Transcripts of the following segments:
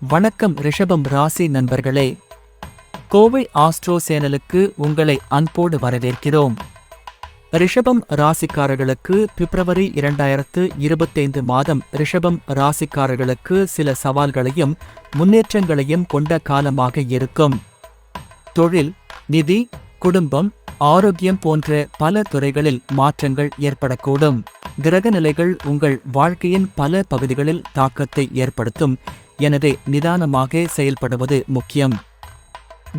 வணக்கம் ரிஷபம் ராசி நண்பர்களே. கோவை ஆஸ்ட்ரோ சேனலுக்கு உங்களை அன்போடு வரவேற்கிறோம். ரிஷபம் ராசிக்காரர்களுக்கு பிப்ரவரி இரண்டாயிரத்து இருபத்தைந்து மாதம் ரிஷபம் ராசிக்காரர்களுக்கு சில சவால்களையும் முன்னேற்றங்களையும் கொண்ட காலமாக இருக்கும். தொழில் நிதி குடும்பம் ஆரோக்கியம் போன்ற பல துறைகளில் மாற்றங்கள் ஏற்படக்கூடும். கிரக நிலைகள் உங்கள் வாழ்க்கையின் பல பகுதிகளில் தாக்கத்தை ஏற்படுத்தும். எனவே நிதானமாக செயல்படுவது முக்கியம்.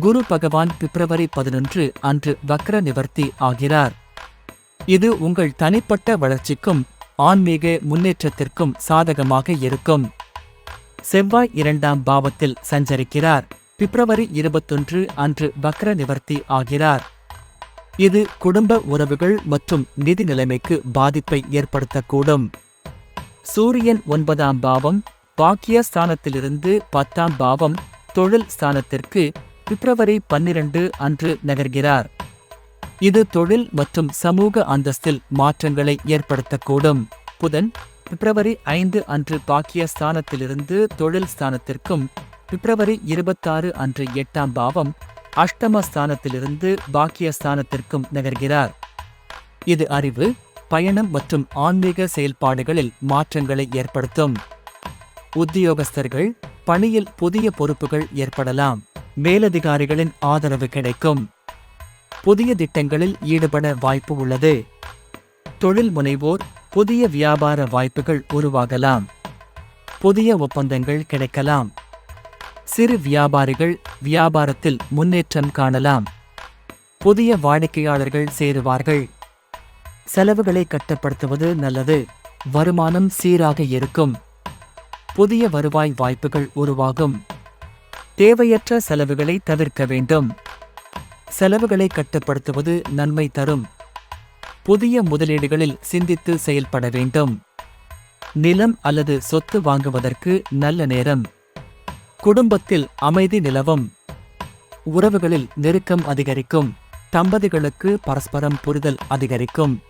குரு பகவான் பிப்ரவரி பதினொன்று அன்று வக்ர நிவர்த்தி ஆகிறார். இது உங்கள் தனிப்பட்ட வளர்ச்சிக்கும் ஆன்மீக முன்னேற்றத்திற்கும் சாதகமாக இருக்கும். செவ்வாய் இரண்டாம் பாவத்தில் சஞ்சரிக்கிறார். பிப்ரவரி இருபத்தொன்று அன்று வக்ர நிவர்த்தி ஆகிறார். இது குடும்ப உறவுகள் மற்றும் நிதி நிலைமைக்கு பாதிப்பை ஏற்படுத்தக்கூடும். சூரியன் ஒன்பதாம் பாவம் பாக்கிய ஸ்தானத்திலிருந்து பத்தாம் பாவம் தொழில் ஸ்தானத்திற்கு பிப்ரவரி பன்னிரண்டு அன்று நகர்கிறார். இது தொழில் மற்றும் சமூக அந்தஸ்தில் மாற்றங்களை ஏற்படுத்தக்கூடும். புதன் பிப்ரவரி ஐந்து அன்று பாக்கிய ஸ்தானத்திலிருந்து தொழில் ஸ்தானத்திற்கும் பிப்ரவரி இருபத்தாறு அன்று எட்டாம் பாவம் அஷ்டம ஸ்தானத்திலிருந்து பாக்கிய ஸ்தானத்திற்கும் நகர்கிறார். இது அறிவு பயணம் மற்றும் ஆன்மீக செயல்பாடுகளில் மாற்றங்களை ஏற்படுத்தும். உத்தியோகஸ்தர்கள் பணியில் புதிய பொறுப்புகள் ஏற்படலாம். மேலதிகாரிகளின் ஆதரவு கிடைக்கும். புதிய திட்டங்களில் ஈடுபட வாய்ப்பு உள்ளது. தொழில் முனைவோர் புதிய வியாபார வாய்ப்புகள் உருவாகலாம். புதிய ஒப்பந்தங்கள் கிடைக்கலாம். சிறு வியாபாரிகள் வியாபாரத்தில் முன்னேற்றம் காணலாம். புதிய வாடிக்கையாளர்கள் சேருவார்கள். செலவுகளை கட்டுப்படுத்துவது நல்லது. வருமானம் சீராக இருக்கும். புதிய வருவாய் வாய்ப்புகள் உருவாகும். தேவையற்ற செலவுகளை தவிர்க்க வேண்டும். செலவுகளை கட்டுப்படுத்துவது நன்மை தரும். புதிய முதலீடுகளில் சிந்தித்து செயல்பட வேண்டும். நிலம் அல்லது சொத்து வாங்குவதற்கு நல்ல நேரம். குடும்பத்தில் அமைதி நிலவும். உறவுகளில் நெருக்கம் அதிகரிக்கும். தம்பதிகளுக்கு பரஸ்பரம் புரிதல் அதிகரிக்கும்.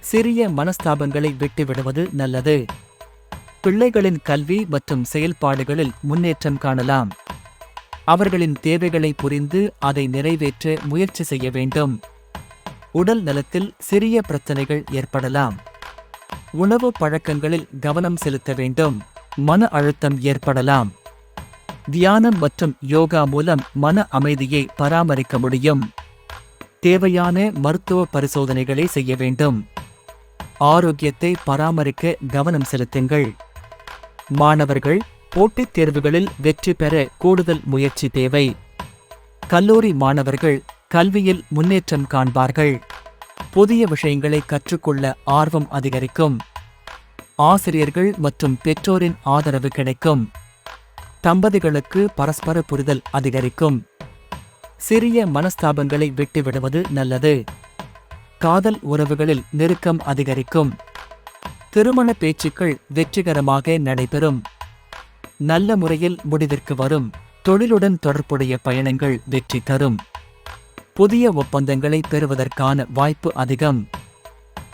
சிறிய மனஸ்தாபங்களை விட்டுவிடுவது நல்லது. பிள்ளைகளின் கல்வி மற்றும் செயல்பாடுகளில் முன்னேற்றம் காணலாம். அவர்களின் தேவைகளை புரிந்து அதை நிறைவேற்ற முயற்சி செய்ய வேண்டும். உடல் நலத்தில் சிறிய பிரச்சனைகள் ஏற்படலாம். உணவு பழக்கங்களில் கவனம் செலுத்த வேண்டும். மன அழுத்தம் ஏற்படலாம். தியானம் மற்றும் யோகா மூலம் மன அமைதியை பராமரிக்க முடியும். தேவையான மருத்துவ பரிசோதனைகளை செய்ய வேண்டும். ஆரோக்கியத்தை பராமரிக்க கவனம் செலுத்துங்கள். மாணவர்கள் போட்டித் தேர்வுகளில் வெற்றி பெற கூடுதல் முயற்சி தேவை. கல்லூரி மாணவர்கள் கல்வியில் முன்னேற்றம் காண்பார்கள். புதிய விஷயங்களை கற்றுக்கொள்ள ஆர்வம் அதிகரிக்கும். ஆசிரியர்கள் மற்றும் பெற்றோரின் ஆதரவு கிடைக்கும். தம்பதிகளுக்கு பரஸ்பர புரிதல் அதிகரிக்கும். சிறிய மனஸ்தாபங்களை விட்டுவிடுவது நல்லது. காதல் உறவுகளில் நெருக்கம் அதிகரிக்கும். திருமண பேச்சுக்கள் வெற்றிகரமாக நடைபெறும். நல்ல முறையில் முடிவிற்கு வரும். தொழிலுடன் தொடர்புடைய பயணங்கள் வெற்றி தரும். புதிய ஒப்பந்தங்களை பெறுவதற்கான வாய்ப்பு அதிகம்.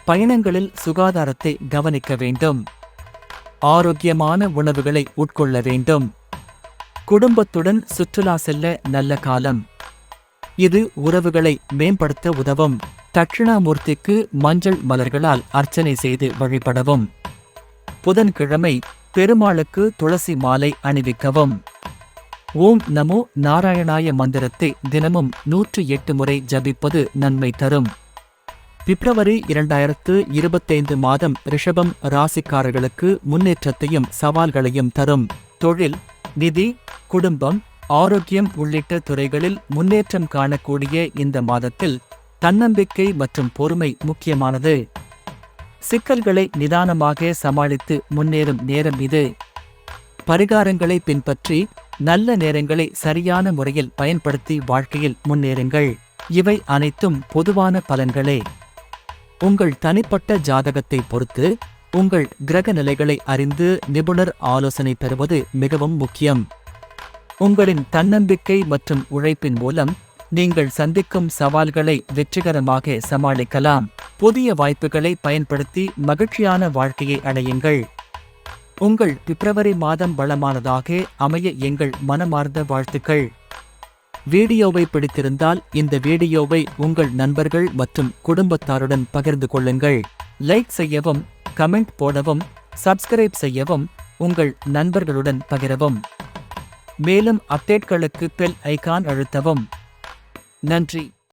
பயணங்களில் சுகாதாரத்தை கவனிக்க வேண்டும். ஆரோக்கியமான உணவுகளை உட்கொள்ள வேண்டும். குடும்பத்துடன் சுற்றுலா செல்ல நல்ல காலம். இது உறவுகளை மேம்படுத்த உதவும். தட்சிணாமூர்த்திக்கு மஞ்சள் மலர்களால் அர்ச்சனை செய்து வழிபடவும். புதன்கிழமை பெருமாளுக்கு துளசி மாலை அணிவிக்கவும். ஓம் நமோ நாராயணாய மந்திரத்தை தினமும் நூற்று எட்டு முறை ஜபிப்பது நன்மை தரும். பிப்ரவரி இரண்டாயிரத்து இருபத்தைந்து மாதம் ரிஷபம் ராசிக்காரர்களுக்கு முன்னேற்றத்தையும் சவால்களையும் தரும். தொழில் நிதி குடும்பம் ஆரோக்கியம் உள்ளிட்ட துறைகளில் முன்னேற்றம் காணக்கூடிய இந்த மாதத்தில் தன்னம்பிக்கை மற்றும் பொறுமை முக்கியமானது. சிக்கல்களை நிதானமாக சமாளித்து முன்னேறும் நேரம் இது. பரிகாரங்களை பின்பற்றி நல்ல நேரங்களை சரியான முறையில் பயன்படுத்தி வாழ்க்கையில் முன்னேறுங்கள். இவை அனைத்தும் பொதுவான பலன்களே. உங்கள் தனிப்பட்ட ஜாதகத்தை பொறுத்து உங்கள் கிரக நிலைகளை அறிந்து நிபுணர் ஆலோசனை பெறுவது மிகவும் முக்கியம். உங்களின் தன்னம்பிக்கை மற்றும் உழைப்பின் மூலம் நீங்கள் சந்திக்கும் சவால்களை வெற்றிகரமாக சமாளிக்கலாம். புதிய வாய்ப்புகளை பயன்படுத்தி மகிழ்ச்சியான வாழ்க்கையை அடையுங்கள். உங்கள் பிப்ரவரி மாதம் வளமானதாக அமைய எங்கள் மனமார்ந்த வாழ்த்துக்கள். வீடியோவை பிடித்திருந்தால் இந்த வீடியோவை உங்கள் நண்பர்கள் மற்றும் குடும்பத்தாருடன் பகிர்ந்து கொள்ளுங்கள். லைக் செய்யவும் கமெண்ட் போடவும் சப்ஸ்கிரைப் செய்யவும் உங்கள் நண்பர்களுடன் பகிரவும். மேலும் அப்டேட்களுக்கு பெல் ஐகான் அழுத்தவும். நன்றி.